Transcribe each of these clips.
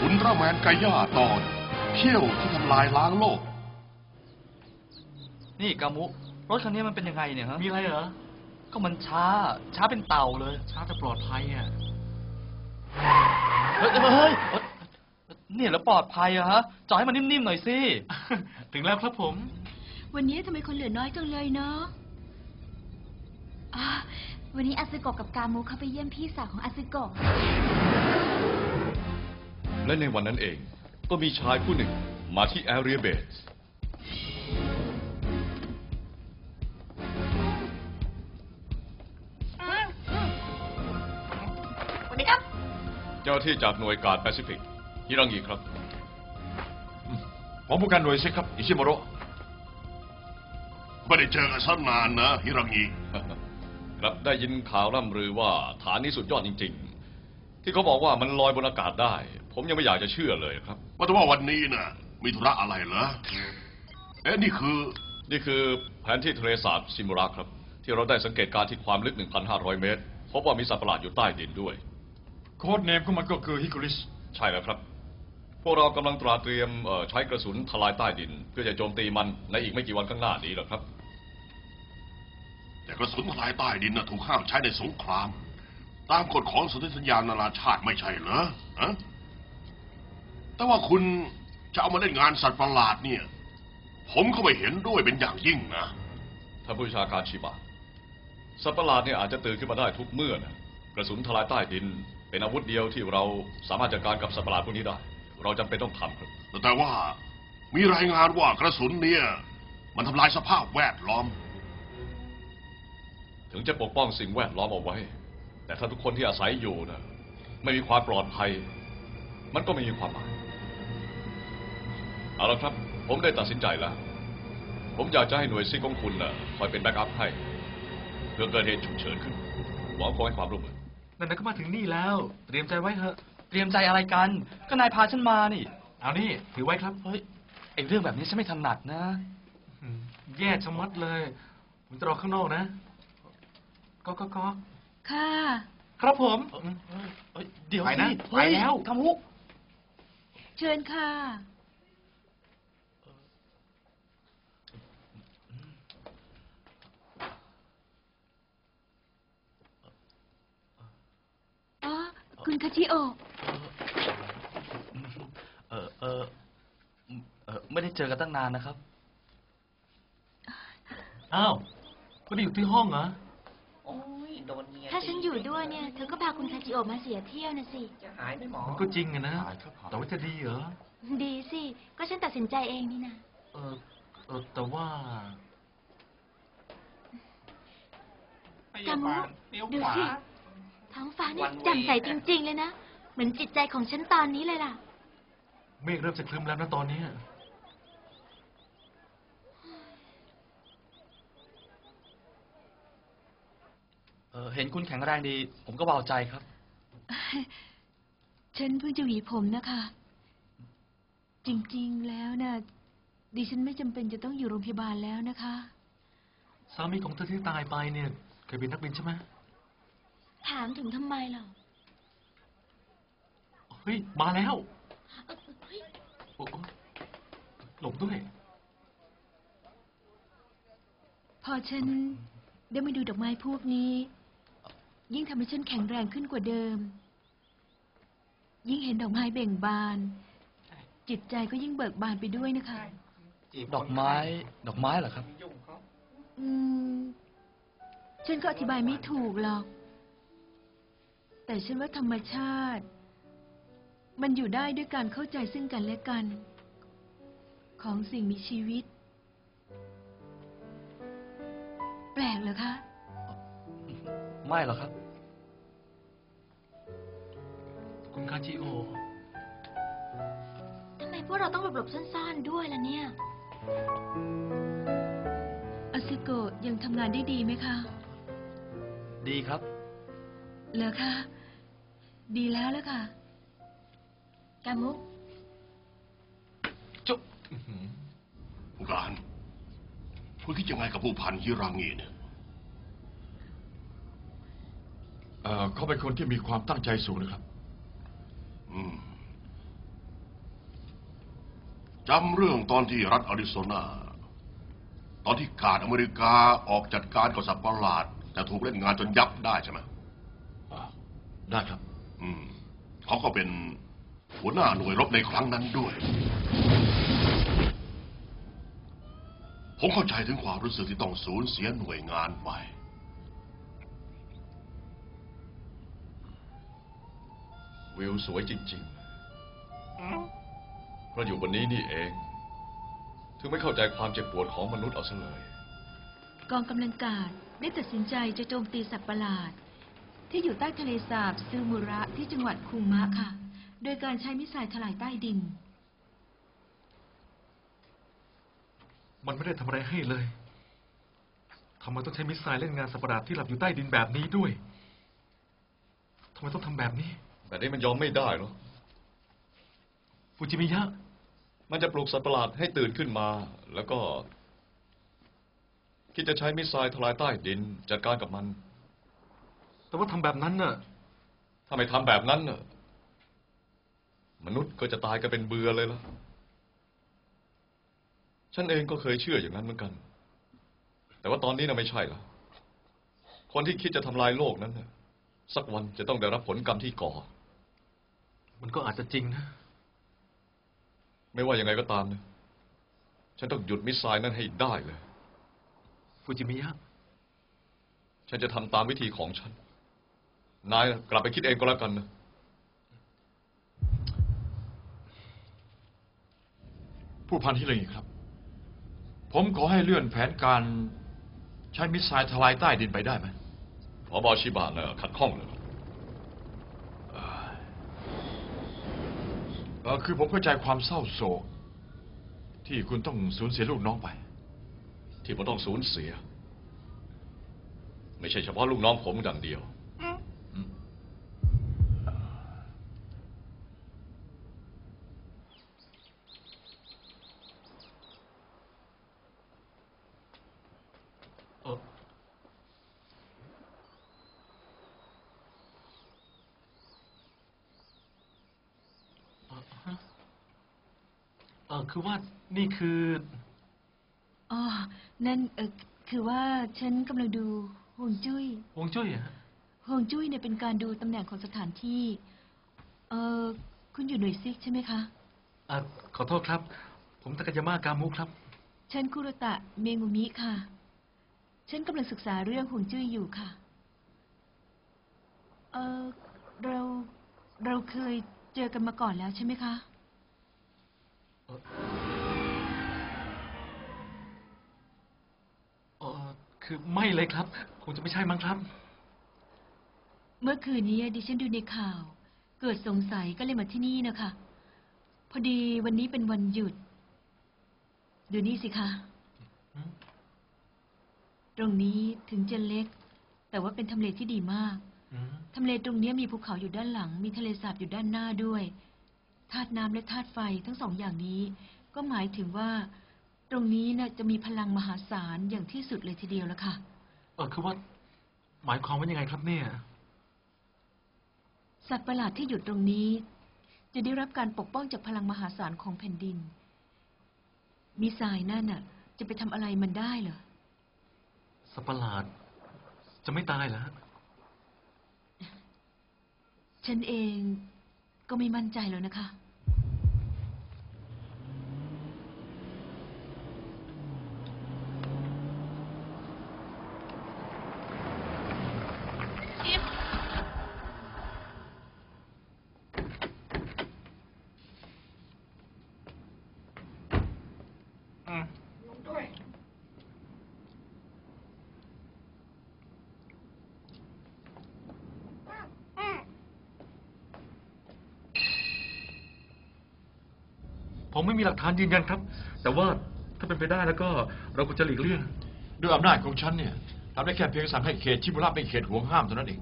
อุลตร้าแมนไกย่าตอน เที่ยวที่ทำลายล้างโลก นี่กามุ รถคันนี้มันเป็นยังไงเนี่ยฮะ มีอะไรเหรอ ก็มันช้า ช้าเป็นเต่าเลย ช้าแต่ปลอดภัยอะ เฮ้ยเฮ้ยเฮ้ยเฮ้ยเนี่ยแล้วปลอดภัยอะฮะ จอดให้มันนิ่มๆหน่อยสิ ถึงแล้วครับผม วันนี้ทำไมคนเหลือน้อยจังเลยเนาะอ่าวันนี้อาซึโกะกับกามูเขาไปเยี่ยมพี่สาวของอาซึโกะ และในวันนั้นเอง ก็มีชายผู้หนึ่งมาที่แอเรียเบสสวัสดีครับ เจ้าหน้าที่จากหน่วยการแปซิฟิกฮิรังิครับผมผู้การหน่วยซิครับ อิชิโมโรไม่ได้เจอกันสักนานนะฮิรังิครับได้ยินข่าวร่ำลือว่าฐานนี้สุดยอดจริง ๆ ที่เขาบอกว่ามันลอยบนอากาศได้ ผมยังไม่อยากจะเชื่อเลยครับ ว่าแต่ว่าวันนี้น่ะ มีธุระอะไรเหรอ เอ๊ะนี่คือ นี่คือแผนที่ทะเลสาบซิมูระครับ ที่เราได้สังเกตการณ์ที่ความลึก 1,500 เมตร พบว่ามีสัตว์ประหลาดอยู่ใต้ดินด้วย โค้ดเนมของมันก็คือฮิกุลิส ใช่แล้วครับ พวกเรากำลังตราเตรียมเอ่อใช้กระสุนทลายใต้ดิน เพื่อจะโจมตีมันในอีกไม่กี่วันข้างหน้านี้แหละครับ แต่กระสุนทลายใต้ดินน่ะถูกห้ามใช้ในสงคราม ตามกฎของสนธิสัญญานานาชาติไม่ใช่เหรอฮะ แต่ว่าคุณจะเอามาเล่นงานสัตว์ประหลาดเนี่ย ผมก็ไม่เห็นด้วยเป็นอย่างยิ่งนะ ท่านผู้บัญชาการชิบะ สัตว์ประหลาดเนี่ยอาจจะตื่นขึ้นมาได้ทุกเมื่อนะ กระสุนทลายใต้ดิน เป็นอาวุธเดียวที่เราสามารถจัดการกับสัตว์ประหลาดพวกนี้ได้ เราจำเป็นต้องทำครับ แต่ว่ามีรายงานว่ากระสุนเนี่ย มันทำลายสภาพแวดล้อม ถึงจะปกป้องสิ่งแวดล้อมเอาไว้ แต่ถ้าทุกคนที่อาศัยอยู่นะไม่มีความปลอดภัย มันก็ไม่มีความหมาย เอาละครับ ผมได้ตัดสินใจแล้ว ผมอยากจะให้หน่วยซิกของคุณนะคอยเป็นแบ็กอัพให้ เพื่อเกิดเหตุฉุกเฉินขึ้นหวังขอให้ความร่วมมือนั่นๆก็มาถึงนี่แล้ว เตรียมใจไว้เถอะ เตรียมใจอะไรกัน ก็นายพาฉันมานี่ เอานี่ ถือไว้ครับ เฮ้ยไอเรื่องแบบนี้ฉันไม่ถนัดนะอืมแย่ชะมัดเลย ผมจะรอข้างนอกนะ ก็ก็ก็ค่ะ ครับผมเอ้ยเอ้ยเดี๋ยวไปสินะเฮ้ยไปแล้วกามุเชิญค่ะ อ๋อ คุณคาชิโอ เออเออเออไม่ได้เจอกันตั้งนานนะครับ อ้าวคุณได้อยู่ที่ห้องเหรอถ้าฉันอยู่ด้วยเนี่ย เธอก็พาคุณคาชิโอมาเสียเที่ยวนะสิมันก็จริงอะนะแต่ว่าจะดีเหรอ ดีสิ ก็ฉันตัดสินใจเองนี่นะ เออเออแต่ว่ากามุดูสิ ท้องฟ้านี่แจ่มใสจริง ๆ เลยนะ เหมือนจิตใจของฉันตอนนี้เลยล่ะ เมฆเริ่มจะคลึ้มแล้วนะตอนนี้ เออเห็นคุณแข็งแรงดี ผมก็เบาใจครับ ฉันเพิ่งจะหวีผมนะคะ จริงๆแล้วนะดิฉันไม่จำเป็นจะต้องอยู่โรงพยาบาลแล้วนะคะ สามีของเธอที่ตายไปเนี่ย เคยเป็นนักบินใช่ไหม ถามถึงทำไมเหรอเฮ้ย มาแล้วเอ่อเฮ้ยโอ้โอ้หลบด้วย พอฉันได้มาดูดอกไม้พวกนี้ ยิ่งทำให้ฉันแข็งแรงขึ้นกว่าเดิม ยิ่งเห็นดอกไม้เบ่งบาน จิตใจก็ยิ่งเบิกบานไปด้วยนะคะ ดอกไม้ ดอกไม้เหรอครับ อืม ฉันก็อธิบายไม่ถูกหรอก แต่ฉันว่าธรรมชาติ มันอยู่ได้ด้วยการเข้าใจซึ่งกันและกัน ของสิ่งมีชีวิต แปลกเหรอคะ ไม่หรอกครับ คุณคาจิโอ ทำไมพวกเราต้องหลบๆซ่อนๆด้วยล่ะเนี่ย อาซึโกะยังทำงานได้ดีไหมคะ ดีครับ เหรอคะ ดีแล้วแล้วค่ะ กามุจุ๊บอื้อหือผู้การคุณคิดยังไงกับผู้พันฮิรังิเนี่ย เอ่อเขาเป็นคนที่มีความตั้งใจสูงนะครับ อืมจำเรื่องตอนที่รัฐอาริโซนา ตอนที่การอเมริกาออกจัดการกับสัตว์ประหลาด แต่ถูกเล่นงานจนยับได้ใช่ไหม ได้ครับ อืมเขาก็เป็นหัวหน้าหน่วยรบในครั้งนั้นด้วย ผมเข้าใจถึงความรู้สึกที่ต้องสูญเสียหน่วยงานไป วิวสวยจริง ๆ เพราะอยู่บนนี้นี่เอง ถึงไม่เข้าใจความเจ็บปวดของมนุษย์เอาซะเลย กองกำลังกาดได้ตัดสินใจจะโจมตีสัตว์ประหลาด ที่อยู่ใต้ทะเลสาบซูมุระที่จังหวัดคุมะค่ะ โดยการใช้มิสไซล์ถลายใต้ดิน มันไม่ได้ทำอะไรให้เลยทำไมต้องใช้มิสไซล์เล่นงานสัตว์ประหลาดที่หลับอยู่ใต้ดินแบบนี้ด้วยทำไมต้องทำแบบนี้แบบนี้มันยอมไม่ได้หรอกฟูจิมิยะ มันจะปลุกสัตว์ประหลาดให้ตื่นขึ้นมา แล้วก็ คิดจะใช้มิสไซล์ทลายใต้ดินจัดการกับมัน แต่ว่าทำแบบนั้นน่ะ ถ้าไม่ทำแบบนั้นน่ะมนุษย์ก็จะตายกันเป็นเบือเลยล่ะ ฉันเองก็เคยเชื่ออย่างนั้นเหมือนกัน แต่ว่าตอนนี้น่ะไม่ใช่ละคนที่คิดจะทำลายโลกนั้นน่ะสักวันจะต้องได้รับผลกรรมที่ก่อ มันก็อาจจะจริงนะ ไม่ว่ายังไงก็ตามนะฉันต้องหยุดมิสไซล์นั้นให้ได้เลย ฟูจิมิยะ ฉันจะทำตามวิธีของฉัน นายน่ะกลับไปคิดเองก็แล้วกันนะ ผู้พันที่เลยครับ ผมขอให้เลื่อนแผนการใช้มิสไซล์ทลายใต้ดินไปได้ไหมพอบอชิบะน่ะขัดข้องเลยเออคือผมเข้าใจความเศร้าโศก ที่คุณต้องสูญเสียลูกน้องไป ที่ผมต้องสูญเสีย ไม่ใช่เฉพาะลูกน้องผมดังเดียว เออเอ่อฮะเออ คือว่านี่คืออ๋อ นั่นเออคือว่าฉันกำลังดูฮวงจุ้ยฮวงจุ้ยอะฮะฮวงจุ้ยเนี่ยเป็นการดูตำแหน่งของสถานที่ เออคุณอยู่หน่วยซิกใช่ไหมคะ อะขอโทษครับ ผมตะกายามากามุครับ ฉันคุโรตะเมงุมิค่ะ ฉันกำลังศึกษาเรื่องฮวงจุ้ยอยู่ค่ะ เออเราเราเคยเจอกันมาก่อนแล้วใช่ไหมคะ เออคือไม่เลยครับ คงจะไม่ใช่มั้งครับ เมื่อคืนนี้ดิฉันดูในข่าว เกิดสงสัยก็เลยมาที่นี่นะคะ พอดีวันนี้เป็นวันหยุด ดูนี่สิคะ อืมตรงนี้ถึงจะเล็ก แต่ว่าเป็นทำเลที่ดีมาก อืมทำเลตรงนี้มีภูเขาอยู่ด้านหลัง มีทะเลสาบอยู่ด้านหน้าด้วย ธาตุน้ำและธาตุไฟทั้งสองอย่างนี้ ก็หมายถึงว่า ตรงนี้น่ะจะมีพลังมหาศาลอย่างที่สุดเลยทีเดียวแล้วค่ะ เออคือว่า หมายความว่ายังไงครับเนี่ย สัตว์ประหลาดที่อยู่ตรงนี้ จะได้รับการปกป้องจากพลังมหาศาลของแผ่นดิน มีสายนั่นน่ะ จะไปทำอะไรมันได้เหรอสัตว์ประหลาด จะไม่ตายเหรอฮะฉันเองก็ไม่มั่นใจแล้วนะคะ ผมไม่มีหลักฐานยืนยันครับ แต่ว่าถ้าเป็นไปได้แล้วก็เราควรจะหลีกเลี่ยง ด้วยอำนาจของฉันเนี่ยทำได้แค่เพียงสั่งให้เขตชิบุระเป็นเขตห่วงห้ามเท่านั้นเอง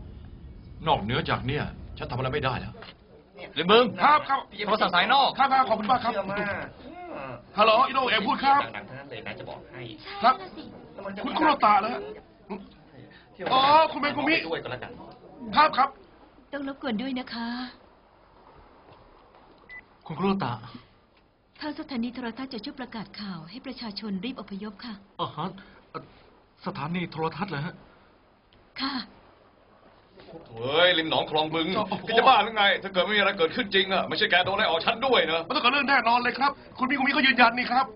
นอกเหนือจากเนี่ยฉันทำอะไรไม่ได้แล้วหรือมึงครับครับโทรศัพท์สายนอกครับครับขอบคุณมากครับเชื่อมากฮัลโหลอิโนเอะพูดครับดังๆทั้งนั้นเลยนะจะบอกให้ครับแล้วมันจะคุณคุโรตะเหรอฮะเที่ยวอ๋อคุณเมกุมิไปด้วยก็แล้วกันครับครับ ต้องรบกวนด้วยนะคะ คุณครูโรตะ ทางสถานีโทรทัศน์จะช่วยประกาศข่าวให้ประชาชนรีบอพยพค่ะ อาฮะเอ่อสถานีโทรทัศน์เหรอฮะ ค่ะ เฮ้ยริมหนองคลองบึงแกจะบ้าหรือไง ถ้าเกิดไม่มีอะไรเกิดขึ้นจริงอะไม่ใช่แกโดนไล่ออกฉันด้วยนะมันต้องเกิดเรื่องแน่นอนเลยครับ คุณพี่คุณมีเขายืนยันนี่ครับ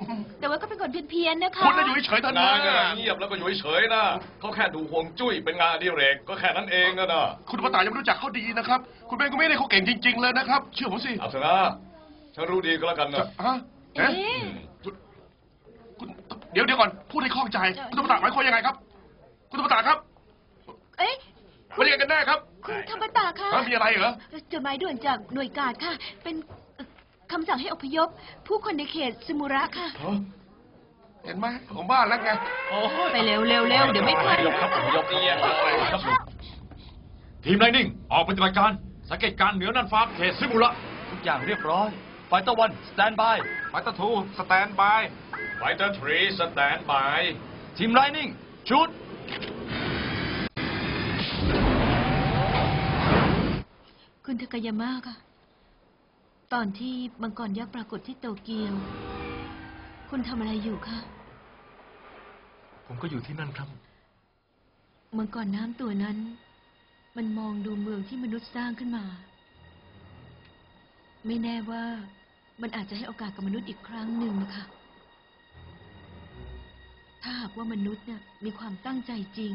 แต่ว่าก็เป็นคนเพี้ยนๆนะคะ คุณน่ะอยู่เฉยๆเถอะนานะยก็เงียบแล้วก็อยู่เฉยๆนะเขาแค่ดูห่วงจุ้ยเป็นงานอดิเรกก็แค่นั้นเองอะนะคุณปตายยังไม่รู้จักเขาดีนะครับ คุณเป็นคุณไม่ได้เขาเก่งจริง ๆ เลยนะครับ เชื่อผมสิ เอาเถอะนะ ฉันรู้ดีก็แล้วกันจะนะฮะเอ๊เอ๊ะะคุณเดี๋ยวเดี๋ยวก่อน พูดให้เข้าใจ คุณธรรมตาหมายความยังไงครับ คุณธรรมตาครับเอ๊ะไม่ได้กันแน่ครับคุณธรรมตาค่ะฮะมีอะไรเหรอ จดหมายด่วนจากหน่วยการค่ะ เป็นเอ่อคำสั่งให้อพยพ ผู้คนในเขตสมุระค่ะ เห็นไหมผมบ้าแล้วไงไปเร็วเร็วเร็วเดี๋ยวไม่ทันยกครับยกเอียงครับทีมไลนิ่ง ออกปฏิบัติการสังเกตการณ์เหนือน่านฟ้าเขตซิมุระทุกอย่างเรียบร้อย ไฟตะวันสแตนบายไฟตะทูสแตนบายไฟเตอร์ทรีสแตนบายทีมไลนิ่งชุดคุณทากายาม่าค่ะ ตอนที่มังกรยักษ์ปรากฏที่โตเกียว คุณทำอะไรอยู่คะ ผมก็อยู่ที่นั่นครับ มังกรน้ำตัวนั้น มันมองดูเมืองที่มนุษย์สร้างขึ้นมา ไม่แน่ว่า มันอาจจะให้โอกาสกับมนุษย์อีกครั้งหนึ่งนะคะ ถ้าหากว่ามนุษย์เนี่ยมีความตั้งใจจริง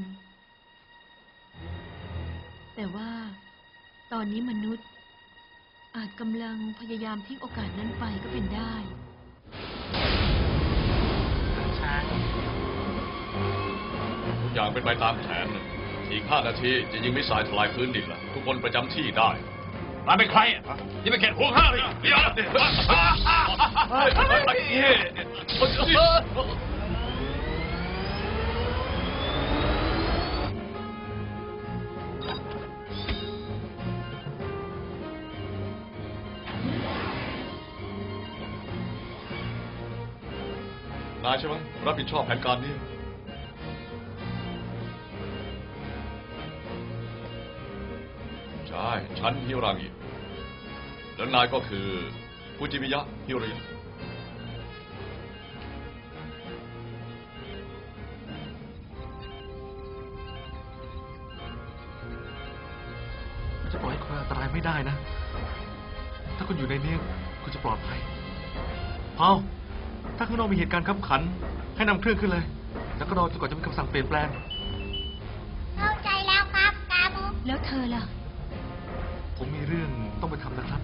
แต่ว่าตอนนี้มนุษย์ อาจกำลังพยายามทิ้งโอกาสนั้นไปก็เป็นได้ทุกอย่างเป็นไปตามแผนอีกห้านาทีจะยิงมิสไซล์ทลายพื้นดินละทุกคนประจำที่ได้ นายเป็นใครอ่ะนี่เป็นเขตห่วงห้ามเลยเดี๋ยว เฮ้ยเฮ้ยเฮ้ย นายใช่ไหมรับผิดชอบแผนการนี้ ฉันฮิรางิแล้วนายก็คือฟูจิมิยะฮิโรยะมันจะปล่อยให้คุณอันตรายไม่ได้นะ ถ้าคุณอยู่ในนี้คุณจะปลอดภัยเฮาถ้าข้างนอกมีเหตุการณ์ขับขัน ให้นำเครื่องขึ้นเลย แล้วก็รอจนกว่าจะมีคำสั่งเปลี่ยนแปลง เข้าใจแล้วครับกาบูแล้วเธอล่ะ ผมมีเรื่องต้องไปทำนะครับ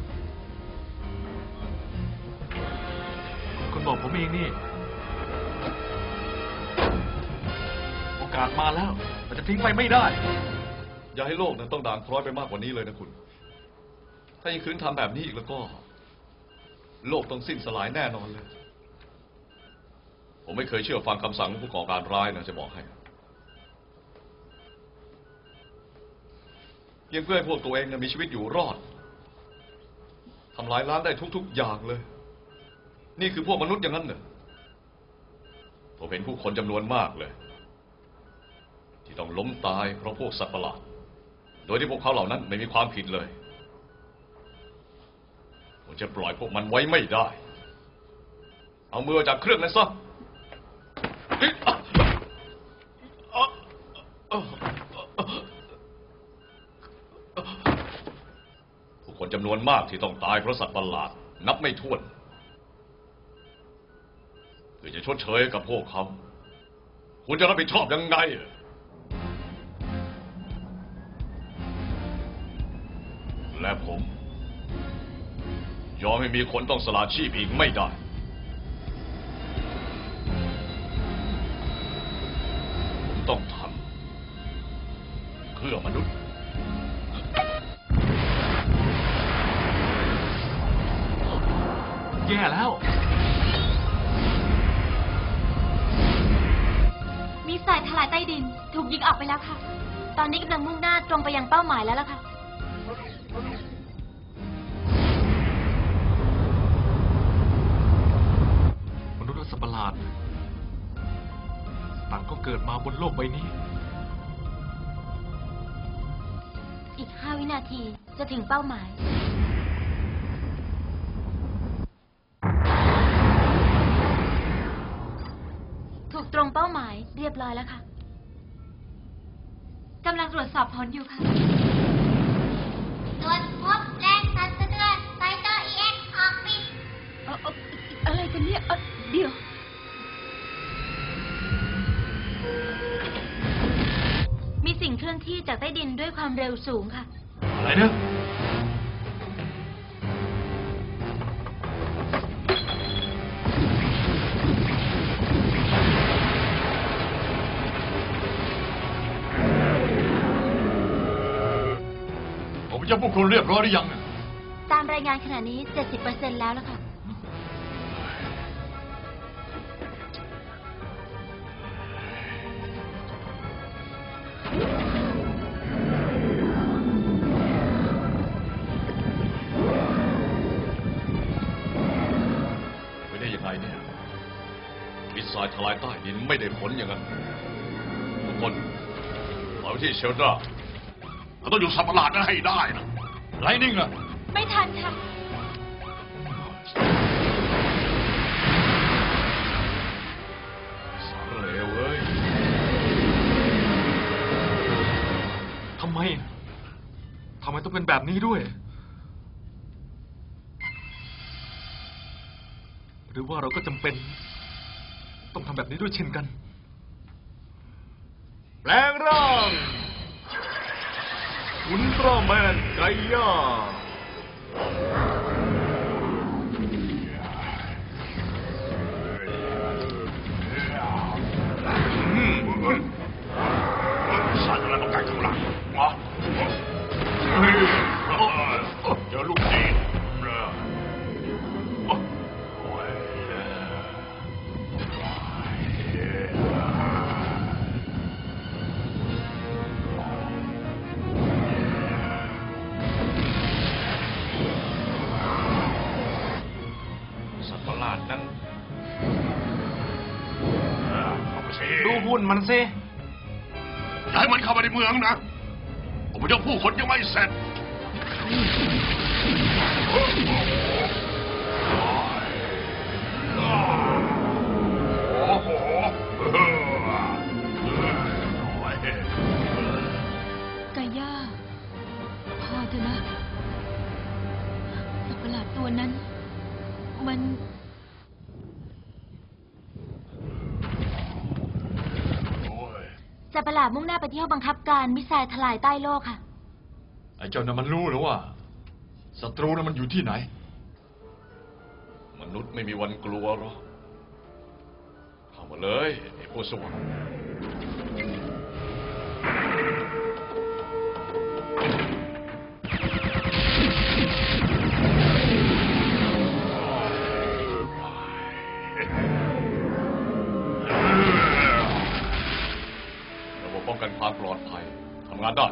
คุณบอกผมเองนี่ โอกาสมาแล้วเราจะทิ้งไปไม่ได้ อย่าให้โลกนั้นต้องด่างพร้อยไปมากกว่านี้เลยนะคุณ ถ้ายังคืนทำแบบนี้อีกแล้วก็ โลกต้องสิ้นสลายแน่นอนเลย ผมไม่เคยเชื่อฟังคำสั่งของผู้ก่อการร้ายนะจะบอกให้ พียงเพื่อให้พวกตัวเองมีชีวิตอยู่รอดทำลายล้างได้ทุก ๆ อย่างเลย นี่คือพวกมนุษย์อย่างนั้นเหรอผมเห็นผู้คนจำนวนมากเลย ที่ต้องล้มตายเพราะพวกสัตว์ประหลาด โดยที่พวกเขาเหล่านั้นไม่มีความผิดเลย ผมจะปล่อยพวกมันไว้ไม่ได้ เอามือจากเครื่องนั้นซะเอ๊ะอะอะอะอะ จำนวนมากที่ต้องตายเพราะสัตว์ประหลาด นับไม่ถ้วนเพื่อจะชดเชยกับพวกเขา คุณจะรับผิดชอบยังไงและผม ยอมให้มีคนต้องสละชีพอีกไม่ได้ายทลายใต้ดิน ถูกยิงออกไปแล้วค่ะ ตอนนี้กำลังมุ่งหน้าตรงไปยังเป้าหมายแล้วล่ะค่ะ มนุษย์และสัตว์ประหลาด ต่างก็เกิดมาบนโลกใบนี้ อีกห้าวินาทีจะถึงเป้าหมาย รง เป้าหมายเรียบร้อยแล้วค่ะกำลังตรวจสอบผลอยู่ค่ะ ตรวจพบแรงสั่นสะเทือนไซโตอีเอ็กออกปิดเอ่อเอ่ออะไรกันเนี่ยเอ่อเดี๋ยว มีสิ่งเคลื่อนที่จากใต้ดินด้วยความเร็วสูงค่ะ อะไรนะ จะพวกคุณเรียบร้อยหรือยังเนี่ยตามรายงานขณะนี้ 70%แล้วแล้วค่ะ ไม่ได้ยังไงเนี่ยมิสไซล์ทลายใต้ดินไม่ได้ผลอย่างนั้นทุกคนมาไปที่เชลดรา เราต้องอยู่สัตว์ประหลาดนั้นให้ได้นะไลนิ่งอะไม่ทันค่ะ สารเลวเอ้ยทำไม ทำไมต้องเป็นแบบนี้ด้วย หรือว่าเราก็จำเป็น ต้องทำแบบนี้ด้วยเช่นกัน แปลงร่าง อุลตร้าแมนไก่ย่าง ดูหุ่นมันสิอย่าให้มันเข้ามาในเมืองนะผมจะผู้คนยังไม่เสร็จ โอ้โหกาย่าพอเถอะนะสัตว์ประหลาดตัวนั้น มัน จะประหลาดมุ่งหน้าไปที่ห้องบังคับการมิสไซล์ทลายใต้โลกค่ะ ไอ้เจ้านั้นมันรู้แล้วว่าศัตรูนั้นมันอยู่ที่ไหน มนุษย์ไม่มีวันกลัวหรอกเข้ามาเลยไอ้พวกสวรรค์ กันความปลอดภัยทำงานได้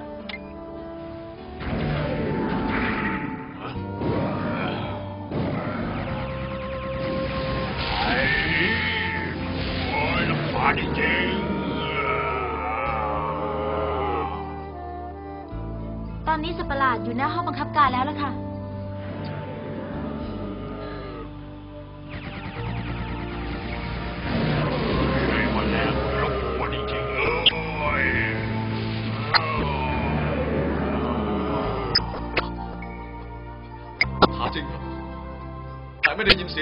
โอ้ยลำบากจริงตอนนี้สัตว์ประหลาดอยู่หน้าห้องบังคับการแล้วล่ะค่ะ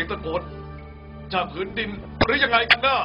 ตะโกนจากพื้นดินหรือยังไงกันนะ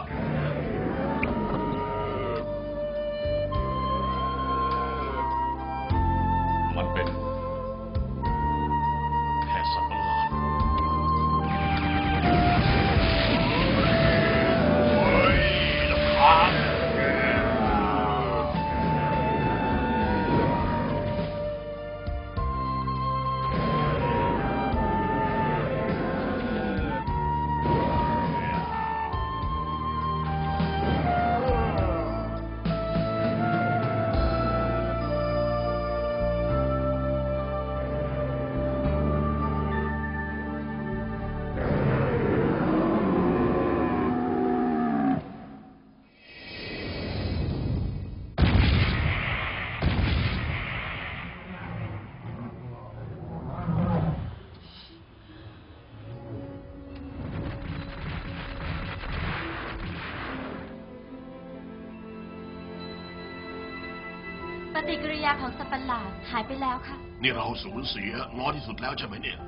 ฏิกิริยาของสัตว์ประหลาดหายไปแล้วค่ะ นี่เราสูญเสียน้อยที่สุดแล้วใช่ไหมเนี่ย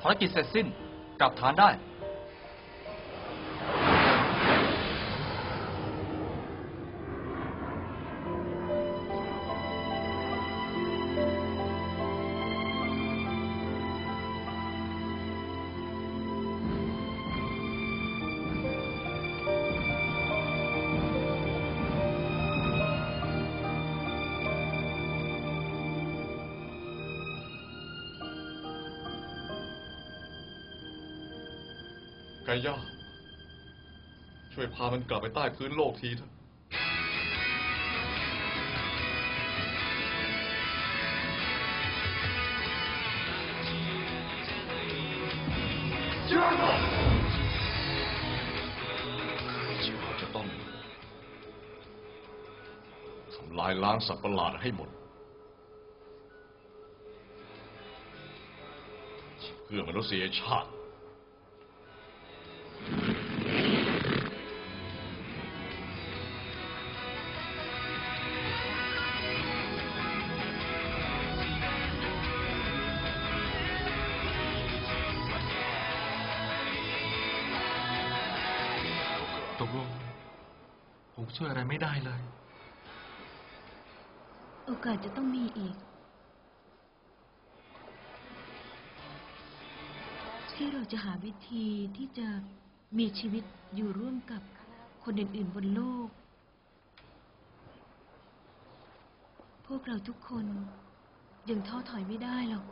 ภารกิจเสร็จสิ้น กลับฐานได้ ไกย่าช่วยพามันกลับไปใต้พื้นโลกทีเถอะเราจะต้องทำลายล้างสัตว์ประหลาดให้หมด เพื่อมนุษยชาติ ตกลง ผมช่วยอะไรไม่ได้เลย โอกาสจะต้องมีอีก ที่เราจะหาวิธีที่จะมีชีวิตอยู่ร่วมกับคนอื่นๆบนโลก พวกเราทุกคนยังท้อถอยไม่ได้หรอก